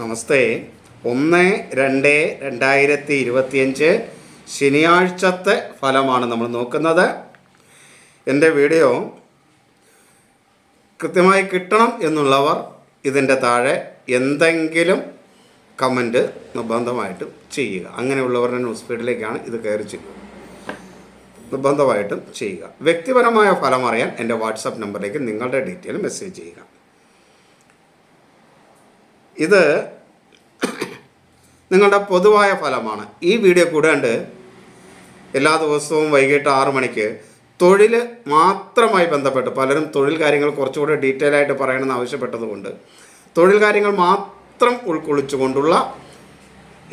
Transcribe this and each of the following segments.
നമസ്തേ. ഒന്ന് രണ്ട് രണ്ടായിരത്തി ഇരുപത്തിയഞ്ച് ശനിയാഴ്ചത്തെ ഫലമാണ് നമ്മൾ നോക്കുന്നത്. എന്റെ വീഡിയോ കൃത്യമായി കിട്ടണം എന്നുള്ളവർ ഇതിന്റെ താഴെ എന്തെങ്കിലും കമന്റ് നിർബന്ധമായിട്ടും ചെയ്യുക. അങ്ങനെയുള്ളവരുടെ ന്യൂസ് ഫീഡിലേക്കാണ് ഇത് കയറി ചെയ്യുക നിർബന്ധമായിട്ടും ചെയ്യുക. വ്യക്തിപരമായ ഫലം അറിയാൻ എന്റെ വാട്സപ്പ് നമ്പറിലേക്ക് നിങ്ങളുടെ ഡീറ്റെയിൽ മെസ്സേജ് ചെയ്യുക. ഇത് നിങ്ങളുടെ പൊതുവായ ഫലമാണ്. ഈ വീഡിയോ കൂടാണ്ട് എല്ലാ ദിവസവും വൈകിട്ട് ആറു മണിക്ക് തൊഴിൽ മാത്രമായി ബന്ധപ്പെട്ട് പലരും തൊഴിൽ കാര്യങ്ങൾ കുറച്ചുകൂടി ഡീറ്റെയിൽ ആയിട്ട് പറയണമെന്ന് ആവശ്യപ്പെട്ടതുകൊണ്ട് തൊഴിൽ കാര്യങ്ങൾ മാത്രം ഉൾക്കൊള്ളിച്ചുകൊണ്ടുള്ള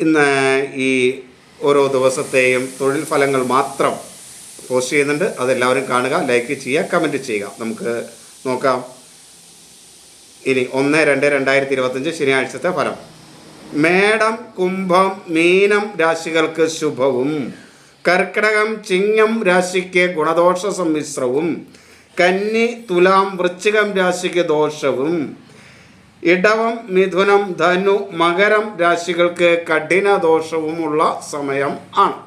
ഇന്ന് ഈ ഓരോ ദിവസത്തെയും തൊഴിൽ ഫലങ്ങൾ മാത്രം പോസ്റ്റ് ചെയ്യുന്നുണ്ട്. അതെല്ലാവരും കാണുക ലൈക്ക് ചെയ്യുക കമന്റ് ചെയ്യുക. നമുക്ക് നോക്കാം. ഇനി ഒന്ന് രണ്ട് രണ്ടായിരത്തി ഇരുപത്തഞ്ച് ശനിയാഴ്ചത്തെ ഫലം. മേടം കുംഭം മീനം രാശികൾക്ക് ശുഭവും. കർക്കിടകം ചിങ്ങം രാശിക്ക് ഗുണദോഷ സമ്മിശ്രവും. കന്നി തുലാം വൃശ്ചികം രാശിക്ക് ദോഷവും. ഇടവം മിഥുനം ധനു മകരം രാശികൾക്ക് കഠിന ദോഷവുമുള്ള സമയം ആണ്.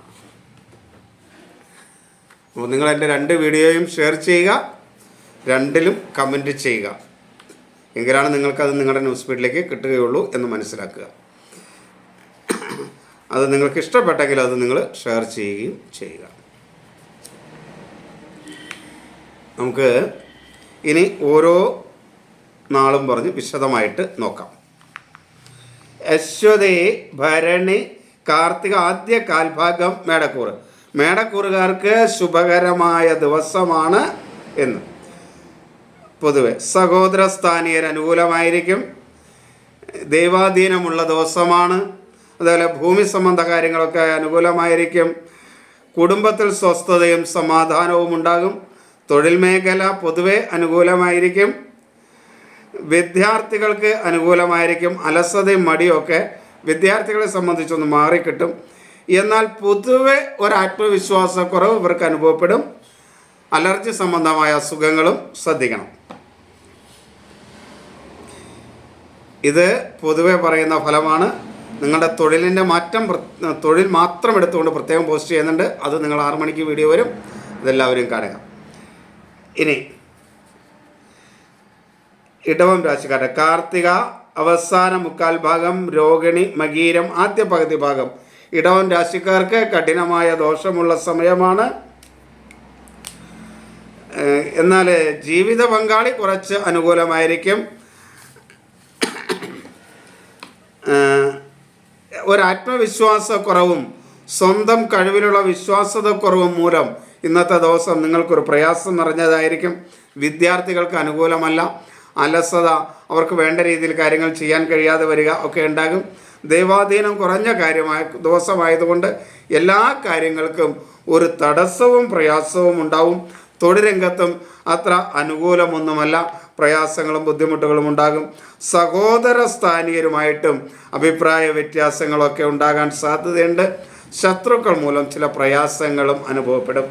നിങ്ങൾ എന്റെ രണ്ട് വീഡിയോയും ഷെയർ ചെയ്യുക രണ്ടിലും കമന്റ് ചെയ്യുക. എങ്കിലാണ് നിങ്ങൾക്കത് നിങ്ങളുടെ ന്യൂസ് ഫീഡിലേക്ക് കിട്ടുകയുള്ളൂ എന്ന് മനസ്സിലാക്കുക. അത് നിങ്ങൾക്ക് ഇഷ്ടപ്പെട്ടെങ്കിൽ അത് നിങ്ങൾ ഷെയർ ചെയ്യുകയും ചെയ്യുക. നമുക്ക് ഇനി ഓരോ നാളും പറഞ്ഞ് വിശദമായിട്ട് നോക്കാം. അശ്വതി ഭരണി കാർത്തിക ആദ്യ കാൽഭാഗം മേടക്കൂറ്. മേടക്കൂറുകാർക്ക് ശുഭകരമായ ദിവസമാണ് എന്ന്. പൊതുവെ സഹോദര സ്ഥാനീയർ അനുകൂലമായിരിക്കും ദൈവാധീനമുള്ള ദിവസമാണ്. അതുപോലെ ഭൂമി സംബന്ധ കാര്യങ്ങളൊക്കെ അനുകൂലമായിരിക്കും. കുടുംബത്തിൽ സ്വസ്ഥതയും സമാധാനവും ഉണ്ടാകും. തൊഴിൽ മേഖല പൊതുവെ അനുകൂലമായിരിക്കും. വിദ്യാർത്ഥികൾക്ക് അനുകൂലമായിരിക്കും. അലസതയും മടിയൊക്കെ വിദ്യാർത്ഥികളെ സംബന്ധിച്ചൊന്ന് മാറിക്കിട്ടും. എന്നാൽ പൊതുവെ ഒരു ആത്മവിശ്വാസക്കുറവ് ഇവർക്ക് അനുഭവപ്പെടും. അലർജി സംബന്ധമായ അസുഖങ്ങളും ശ്രദ്ധിക്കണം. ഇത് പൊതുവെ പറയുന്ന ഫലമാണ്. നിങ്ങളുടെ തൊഴിലിന്റെ മാറ്റം തൊഴിൽ മാത്രം എടുത്തുകൊണ്ട് പ്രത്യേകം പോസ്റ്റ് ചെയ്യുന്നുണ്ട്. അത് നിങ്ങൾ ആറു മണിക്ക് വീഡിയോ വരും. ഇതെല്ലാവരും കാണുക. ഇനി ഇടവം രാശിക്കാരുടെ കാർത്തിക അവസാന മുക്കാൽ ഭാഗം രോഹിണി മകീരം ആദ്യ പകുതി ഭാഗം. ഇടവം രാശിക്കാർക്ക് കഠിനമായ ദോഷമുള്ള സമയമാണ്. എന്നാൽ ജീവിത പങ്കാളി കുറച്ച് അനുകൂലമായിരിക്കും. ഒരാത്മവിശ്വാസക്കുറവും സ്വന്തം കഴിവിലുള്ള വിശ്വാസതക്കുറവും മൂലം ഇന്നത്തെ ദിവസം നിങ്ങൾക്കൊരു പ്രയാസം നിറഞ്ഞതായിരിക്കും. വിദ്യാർത്ഥികൾക്ക് അനുകൂലമല്ല. അലസത അവർക്ക് വേണ്ട രീതിയിൽ കാര്യങ്ങൾ ചെയ്യാൻ കഴിയാതെ വരിക ഒക്കെ ഉണ്ടാകും. ദൈവാധീനം കുറഞ്ഞ കാര്യമായ ദിവസമായതുകൊണ്ട് എല്ലാ കാര്യങ്ങൾക്കും ഒരു തടസ്സവും പ്രയാസവും ഉണ്ടാവും. തൊഴിൽ രംഗത്തും അത്ര അനുകൂലമൊന്നുമല്ല. പ്രയാസങ്ങളും ബുദ്ധിമുട്ടുകളും ഉണ്ടാകും. സഹോദര സ്ഥാനീയരുമായിട്ടും അഭിപ്രായ വ്യത്യാസങ്ങളൊക്കെ ഉണ്ടാകാൻ സാധ്യതയുണ്ട്. ശത്രുക്കൾ മൂലം ചില പ്രയാസങ്ങളും അനുഭവപ്പെടും.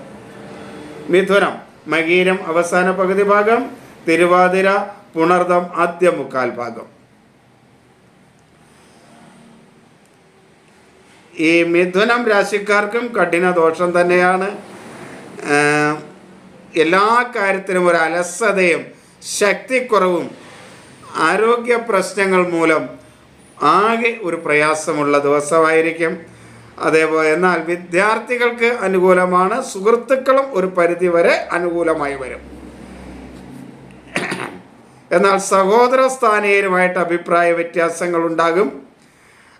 മിഥുനം മകീരം അവസാന പകുതി ഭാഗം. തിരുവാതിര പുണർദം ആദ്യ മുക്കാൽ ഭാഗം. ഈ മിഥുനം രാശിക്കാർക്കും കഠിന ദോഷം തന്നെയാണ്. എല്ലാ കാര്യത്തിനും ഒരു അലസതയും ശക്തിക്കുറവും ആരോഗ്യ പ്രശ്നങ്ങൾ മൂലം ആകെ ഒരു പ്രയാസമുള്ള ദിവസമായിരിക്കും. അതേപോലെ എന്നാൽ വിദ്യാർത്ഥികൾക്ക് അനുകൂലമാണ് സുഹൃത്തുക്കളും ഒരു പരിധി വരെ അനുകൂലമായി വരും. എന്നാൽ സഹോദര സ്ഥാനീയരുമായിട്ട് അഭിപ്രായ വ്യത്യാസങ്ങൾ ഉണ്ടാകും.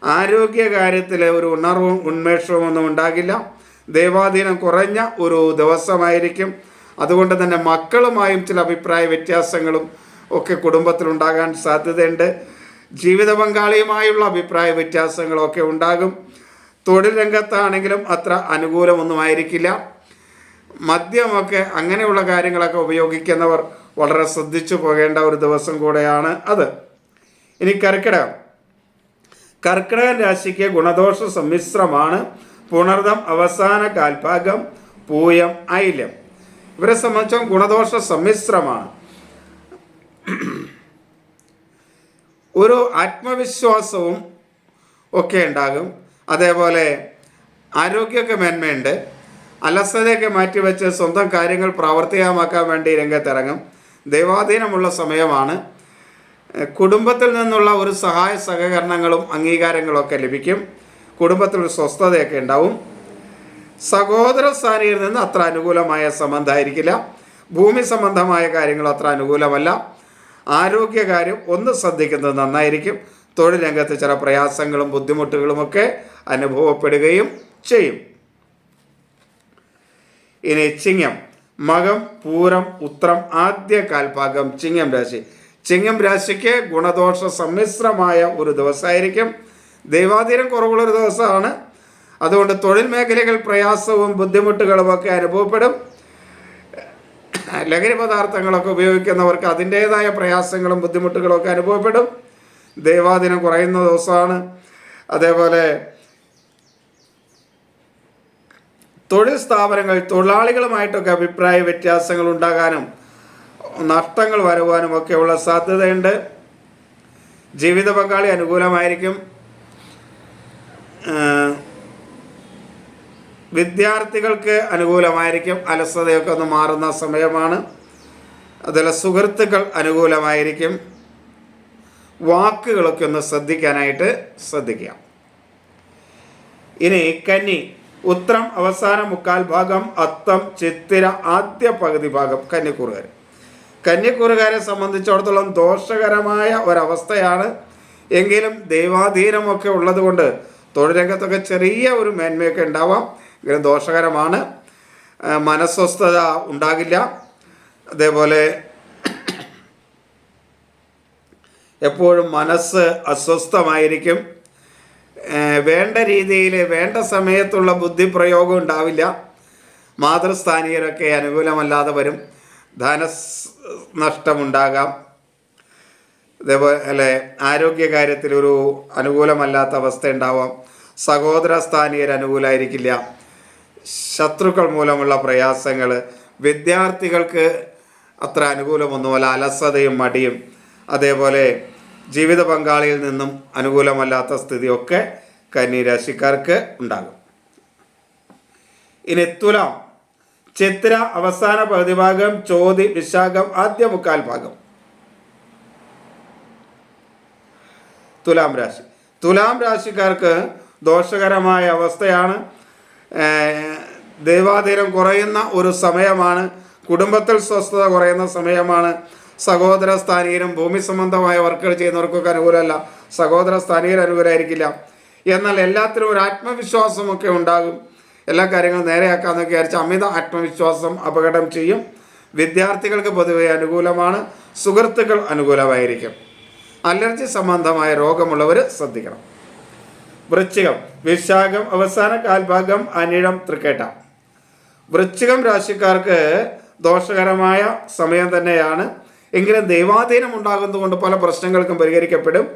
ആരോഗ്യകാര്യത്തിൽ ഒരു ഉണർവും ഉന്മേഷവും ഒന്നും ഉണ്ടാകില്ല. ദൈവാധീനം കുറഞ്ഞ ഒരു ദിവസമായിരിക്കും. അതുകൊണ്ട് തന്നെ മക്കളുമായും ചില അഭിപ്രായ വ്യത്യാസങ്ങളും ഒക്കെ കുടുംബത്തിലുണ്ടാകാൻ സാധ്യതയുണ്ട്. ജീവിത പങ്കാളിയുമായുള്ള അഭിപ്രായ വ്യത്യാസങ്ങളൊക്കെ ഉണ്ടാകും. തൊഴിൽ രംഗത്താണെങ്കിലും അത്ര അനുകൂലമൊന്നുമായിരിക്കില്ല. മദ്യമൊക്കെ അങ്ങനെയുള്ള കാര്യങ്ങളൊക്കെ ഉപയോഗിക്കുന്നവർ വളരെ ശ്രദ്ധിച്ചു പോകേണ്ട ഒരു ദിവസം കൂടെയാണ് അത്. ഇനി കർക്കിടകം. കർക്കിടകൻ രാശിക്ക് ഗുണദോഷ സമ്മിശ്രമാണ്. പുണർദം അവസാന കാൽഭാഗം പൂയം ഐല്യം ഇവരെ സംബന്ധിച്ചും ഗുണദോഷ സമ്മിശ്രമാണ്. ഒരു ആത്മവിശ്വാസവും ഒക്കെ ഉണ്ടാകും. അതേപോലെ ആരോഗ്യമൊക്കെ മേന്മയുണ്ട്. അലസതയൊക്കെ മാറ്റിവെച്ച് സ്വന്തം കാര്യങ്ങൾ പ്രാവർത്തികമാക്കാൻ വേണ്ടി രംഗത്തിറങ്ങും. ദൈവാധീനമുള്ള സമയമാണ്. കുടുംബത്തിൽ നിന്നുള്ള ഒരു സഹായ സഹകരണങ്ങളും അംഗീകാരങ്ങളും ഒക്കെ ലഭിക്കും. കുടുംബത്തിൽ ഒരു സ്വസ്ഥതയൊക്കെ ഉണ്ടാവും. സഹോദര സ്ഥാനിയിൽ നിന്ന് അത്ര അനുകൂലമായ സംബന്ധമായിരിക്കില്ല. ഭൂമി സംബന്ധമായ കാര്യങ്ങൾ അത്ര അനുകൂലമല്ല. ആരോഗ്യകാര്യം ഒന്ന് ശ്രദ്ധിക്കുന്നത് നന്നായിരിക്കും. തൊഴിൽ രംഗത്ത് ചില പ്രയാസങ്ങളും ബുദ്ധിമുട്ടുകളുമൊക്കെ അനുഭവപ്പെടുകയും ചെയ്യും. ഇനി ചിങ്ങം മകം പൂരം ഉത്രം ആദ്യ കാൽഭാഗം ചിങ്ങം രാശി. ചിങ്ങം രാശിക്ക് ഗുണദോഷ സമ്മിശ്രമായ ഒരു ദിവസമായിരിക്കും. ദൈവാധീനം കുറവുള്ളൊരു ദിവസമാണ്. അതുകൊണ്ട് തൊഴിൽ മേഖലകൾ പ്രയാസവും ബുദ്ധിമുട്ടുകളും ഒക്കെ അനുഭവപ്പെടും. ലഹരി പദാർത്ഥങ്ങളൊക്കെ ഉപയോഗിക്കുന്നവർക്ക് അതിന്റേതായ പ്രയാസങ്ങളും ബുദ്ധിമുട്ടുകളും ഒക്കെ അനുഭവപ്പെടും. ദൈവാദിനം കുറയുന്ന ദിവസമാണ്. അതേപോലെ തൊഴിൽ സ്ഥാപനങ്ങൾ തൊഴിലാളികളുമായിട്ടൊക്കെ അഭിപ്രായ വ്യത്യാസങ്ങൾ ഉണ്ടാകാനും നഷ്ടങ്ങൾ വരുവാനും ഒക്കെയുള്ള സാധ്യതയുണ്ട്. ജീവിത പങ്കാളി അനുകൂലമായിരിക്കും. വിദ്യാർത്ഥികൾക്ക് അനുകൂലമായിരിക്കും. അലസതയൊക്കെ ഒന്ന് മാറുന്ന സമയമാണ്. അതുപോലെ സുഹൃത്തുക്കൾ അനുകൂലമായിരിക്കും. വാക്കുകളൊക്കെ ഒന്ന് ശ്രദ്ധിക്കാനായിട്ട് ശ്രദ്ധിക്കാം ഇനി കന്നി ഉത്രം അവസാന മുക്കാൽ ഭാഗം അത്തം ചിത്തിര ആദ്യ പകുതി ഭാഗം കന്നിക്കൂറുകാർ കന്യക്കൂറുകാരെ സംബന്ധിച്ചിടത്തോളം ദോഷകരമായ ഒരവസ്ഥയാണ്. എങ്കിലും ദൈവാധീനമൊക്കെ ഉള്ളതുകൊണ്ട് തൊഴിൽ രംഗത്തൊക്കെ ചെറിയ ഒരു മേന്മയൊക്കെ ഉണ്ടാവാം. എങ്കിലും ദോഷകരമാണ്. മനസ്വസ്ഥത ഉണ്ടാകില്ല. അതേപോലെ എപ്പോഴും മനസ്സ് അസ്വസ്ഥമായിരിക്കും. വേണ്ട രീതിയിൽ വേണ്ട സമയത്തുള്ള ബുദ്ധിപ്രയോഗം ഉണ്ടാവില്ല. മാതൃസ്ഥാനീയരൊക്കെ അനുകൂലമല്ലാതെ വരും. ധന നഷ്ടമുണ്ടാകാം അതേപോലെ ആരോഗ്യകാര്യത്തിൽ ഒരു അനുകൂലമല്ലാത്ത അവസ്ഥ ഉണ്ടാവാം. സഹോദര സ്ഥാനീയർ അനുകൂലമായിരിക്കില്ല ശത്രുക്കൾ മൂലമുള്ള പ്രയാസങ്ങൾ വിദ്യാർത്ഥികൾക്ക് അത്ര അനുകൂലമൊന്നുമല്ല. അലസതയും മടിയും അതേപോലെ ജീവിത പങ്കാളിയിൽ നിന്നും അനുകൂലമല്ലാത്ത സ്ഥിതിയൊക്കെ കന്നിരാശിക്കാർക്ക് ഉണ്ടാകും. ഇനി തുലാം ചിത്ര അവസാന പകുതി ഭാഗം ചോതി വിശാഖം ആദ്യ മുക്കാൽ ഭാഗം. തുലാം രാശി. തുലാം രാശിക്കാർക്ക് ദോഷകരമായ അവസ്ഥയാണ് ദൈവാധീനം കുറയുന്ന ഒരു സമയമാണ് കുടുംബത്തിൽ സ്വസ്ഥത കുറയുന്ന സമയമാണ്. സഹോദര സ്ഥാനീയരും ഭൂമി സംബന്ധമായ വർക്കുകൾ ചെയ്യുന്നവർക്കൊക്കെ അനുകൂലമല്ല. സഹോദര സ്ഥാനീയർ അനുകൂലമായിരിക്കില്ല. എന്നാൽ എല്ലാത്തിനും ഒരു ആത്മവിശ്വാസമൊക്കെ ഉണ്ടാകും. എല്ലാ കാര്യങ്ങളും നേരെയാക്കാമെന്നൊക്കെ വിചാരിച്ച അമിത ആത്മവിശ്വാസം അപകടം ചെയ്യും. വിദ്യാർത്ഥികൾക്ക് പൊതുവെ അനുകൂലമാണ്. സുഹൃത്തുക്കൾ അനുകൂലമായിരിക്കും. അലർജി സംബന്ധമായ രോഗമുള്ളവർ ശ്രദ്ധിക്കണം. വൃശ്ചികം വിശാഖം അവസാന കാൽഭാഗം അനിഴം തൃക്കേട്ട. വൃശ്ചികം രാശിക്കാർക്ക് ദോഷകരമായ സമയം തന്നെയാണ്. എങ്കിലും ദൈവാധീനം ഉണ്ടാകുന്നതുകൊണ്ട് പല പ്രശ്നങ്ങൾക്കും പരിഹരിക്കപ്പെടും.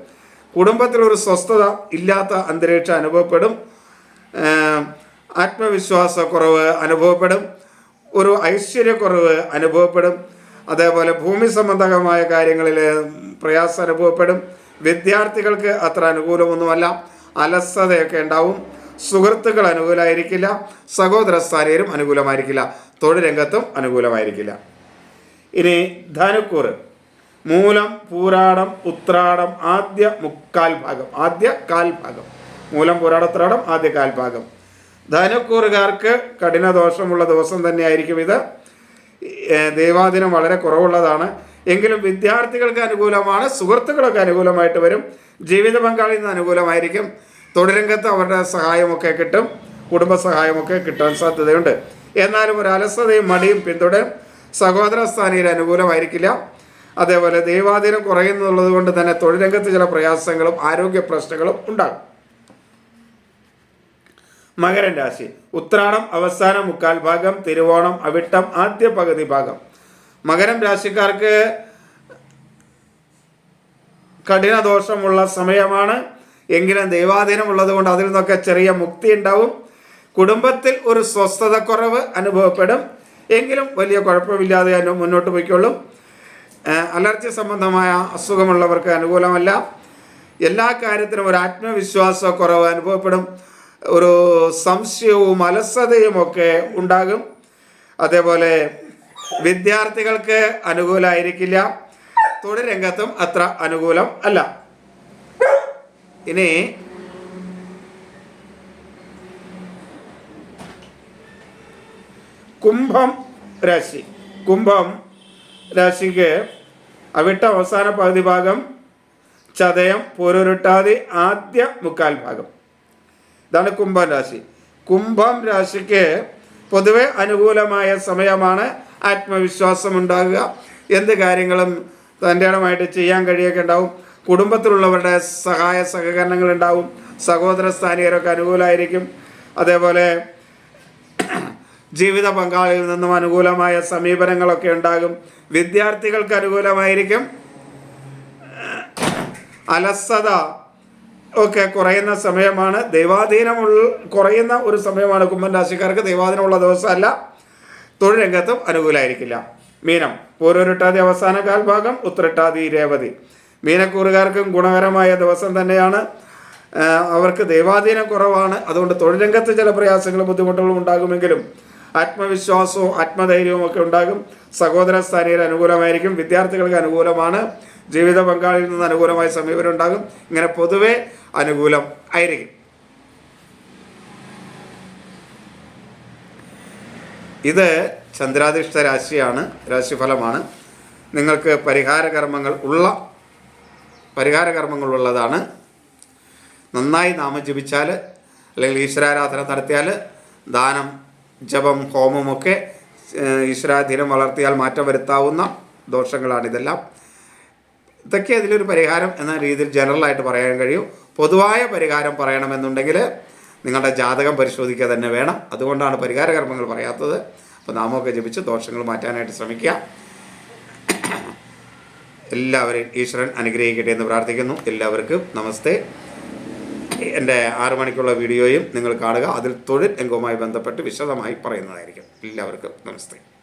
കുടുംബത്തിൽ ഒരു സ്വസ്ഥത ഇല്ലാത്ത അന്തരീക്ഷം അനുഭവപ്പെടും. ആത്മവിശ്വാസക്കുറവ് അനുഭവപ്പെടും. ഒരു ഐശ്വര്യക്കുറവ് അനുഭവപ്പെടും. അതേപോലെ ഭൂമി സംബന്ധകമായ കാര്യങ്ങളിൽ പ്രയാസം അനുഭവപ്പെടും. വിദ്യാർത്ഥികൾക്ക് അത്ര അനുകൂലമൊന്നുമല്ല. അലസതയൊക്കെ ഉണ്ടാവും. സുഹൃത്തുക്കൾ അനുകൂലമായിരിക്കില്ല സഹോദര സ്ഥാനീയരും അനുകൂലമായിരിക്കില്ല. തൊഴിൽ രംഗത്തും അനുകൂലമായിരിക്കില്ല. ഇനി ധനുക്കൂറ്. മൂലം പൂരാടം ഉത്രാടം ആദ്യ മുക്കാൽ ഭാഗം. ആദ്യ കാൽ ഭാഗം. മൂലം പൂരാട ഉത്രാടം ആദ്യ കാൽ ഭാഗം. ധനുക്കൂറുകാർക്ക് കഠിന ദോഷമുള്ള ദിവസം തന്നെയായിരിക്കും ഇത്. ദൈവാദിനം വളരെ കുറവുള്ളതാണ്. എങ്കിലും വിദ്യാർത്ഥികൾക്ക് അനുകൂലമാണ് സുഹൃത്തുക്കളൊക്കെ അനുകൂലമായിട്ട് വരും. ജീവിത പങ്കാളിയിൽ നിന്ന് അനുകൂലമായിരിക്കും. തൊഴിലംഗത്ത് അവരുടെ സഹായമൊക്കെ കിട്ടും കുടുംബ സഹായമൊക്കെ കിട്ടാൻ സാധ്യതയുണ്ട്. എന്നാലും ഒരു അലസതയും മടിയും പിന്തുടരും. സഹോദര സ്ഥാനിയിൽ അനുകൂലമായിരിക്കില്ല. അതേപോലെ ദൈവാധീനം കുറയുന്നുള്ളത് കൊണ്ട് തന്നെ തൊഴിലംഗത്ത് ചില പ്രയാസങ്ങളും ആരോഗ്യ പ്രശ്നങ്ങളും ഉണ്ടാകും. മകരൻ രാശി. ഉത്രാടം അവസാന മുക്കാൽ ഭാഗം തിരുവോണം അവിട്ടം ആദ്യ പകുതി ഭാഗം. മകരം രാശിക്കാർക്ക് കഠിന ദോഷമുള്ള സമയമാണ്. എങ്കിലും ദൈവാധീനം ഉള്ളതുകൊണ്ട് അതിൽ നിന്നൊക്കെ ചെറിയ മുക്തി ഉണ്ടാവും. കുടുംബത്തിൽ ഒരു സ്വസ്ഥതക്കുറവ് അനുഭവപ്പെടും. എങ്കിലും വലിയ കുഴപ്പമില്ലാതെ അതിന് മുന്നോട്ട് പോയിക്കൊള്ളും. അലർജി സംബന്ധമായ അസുഖമുള്ളവർക്ക് അനുകൂലമല്ല. എല്ലാ കാര്യത്തിനും ഒരു ആത്മവിശ്വാസക്കുറവ് അനുഭവപ്പെടും. ഒരു സംശയവും അലസതയും ഒക്കെ ഉണ്ടാകും. അതേപോലെ വിദ്യാർത്ഥികൾക്ക് അനുകൂലമായിരിക്കില്ല തൊഴിൽ രംഗത്തും അത്ര അനുകൂലം അല്ല. ഇനി കുംഭം രാശി. കുംഭം രാശിക്ക് അവിട്ട അവസാന പകുതി ഭാഗം ചതയം പൂരുരുട്ടാതി ആദ്യ മുക്കാൽ ഭാഗം. ഇതാണ് കുംഭം രാശി. കുംഭം രാശിക്ക് പൊതുവെ അനുകൂലമായ സമയമാണ്. ആത്മവിശ്വാസം ഉണ്ടാകുക എന്ത് കാര്യങ്ങളും തന്റെ ഇടമായിട്ട് ചെയ്യാൻ കഴിയൊക്കെ ഉണ്ടാവും. കുടുംബത്തിലുള്ളവരുടെ സഹായ സഹകരണങ്ങൾ ഉണ്ടാവും സഹോദര സ്ഥാനീയരൊക്കെ അനുകൂലമായിരിക്കും അതേപോലെ ജീവിത പങ്കാളിയിൽ നിന്നും അനുകൂലമായ സമീപനങ്ങളൊക്കെ ഉണ്ടാകും. വിദ്യാർത്ഥികൾക്ക് അനുകൂലമായിരിക്കും. അലസത ഒക്കെ കുറയുന്ന സമയമാണ്. ദൈവാധീനമുള്ള കുറയുന്ന ഒരു സമയമാണ് കുമ്മൻ രാശിക്കാർക്ക് ദൈവാധീനമുള്ള ദിവസമല്ല. തൊഴിൽ രംഗത്തും അനുകൂലമായിരിക്കില്ല മീനം പൂരൊരുട്ടാതി അവസാന കാൽഭാഗം ഉത്തരട്ടാതി രേവതി. മീനക്കൂറുകാർക്കും ഗുണകരമായ ദിവസം തന്നെയാണ്. അവർക്ക് ദൈവാധീനം കുറവാണ്. അതുകൊണ്ട് തൊഴിൽ രംഗത്ത് ചില പ്രയാസങ്ങളും ബുദ്ധിമുട്ടുകളും ഉണ്ടാകുമെങ്കിലും ആത്മവിശ്വാസവും ആത്മധൈര്യവും ഒക്കെ ഉണ്ടാകും. സഹോദര സ്ഥാനീയർ അനുകൂലമായിരിക്കും. വിദ്യാർത്ഥികൾക്ക് അനുകൂലമാണ്. ജീവിത പങ്കാളിയിൽ നിന്ന് അനുകൂലമായ സമീപനം ഉണ്ടാകും. ഇങ്ങനെ പൊതുവെ അനുകൂലം ആയിരിക്കും. ഇത് ചന്ദ്രാധിഷ്ഠ രാശിയാണ് രാശിഫലമാണ്. നിങ്ങൾക്ക് പരിഹാരകർമ്മങ്ങൾ ഉള്ള പരിഹാര കർമ്മങ്ങൾ ഉള്ളതാണ് നന്നായി നാമം ജപിച്ചാൽ അല്ലെങ്കിൽ ഈശ്വരാരാധന നടത്തിയാൽ ദാനം ജപം ഹോമമൊക്കെ ഈശ്വരാധീനം വളർത്തിയാൽ മാറ്റം വരുത്താവുന്ന ദോഷങ്ങളാണിതെല്ലാം ഇതൊക്കെ അതിലൊരു പരിഹാരം എന്ന രീതിയിൽ ജനറലായിട്ട് പറയാൻ കഴിയും. പൊതുവായ പരിഹാരം പറയണമെന്നുണ്ടെങ്കിൽ നിങ്ങളുടെ ജാതകം പരിശോധിക്കുക തന്നെ വേണം. അതുകൊണ്ടാണ് പരിഹാര കർമ്മങ്ങൾ പറയാത്തത്. അപ്പോൾ നാമമൊക്കെ ജപിച്ച് ദോഷങ്ങൾ മാറ്റാനായിട്ട് ശ്രമിക്കുക. എല്ലാവരെയും ഈശ്വരൻ അനുഗ്രഹിക്കട്ടെ എന്ന് പ്രാർത്ഥിക്കുന്നു. എല്ലാവർക്കും നമസ്തേ. എന്റെ ആറ് മണിക്കുള്ള വീഡിയോയും നിങ്ങൾ കാണുക. അതിൽ തൊഴിൽ രംഗവുമായി ബന്ധപ്പെട്ട് വിശദമായി പറയുന്നതായിരിക്കും. എല്ലാവർക്കും നമസ്തേ.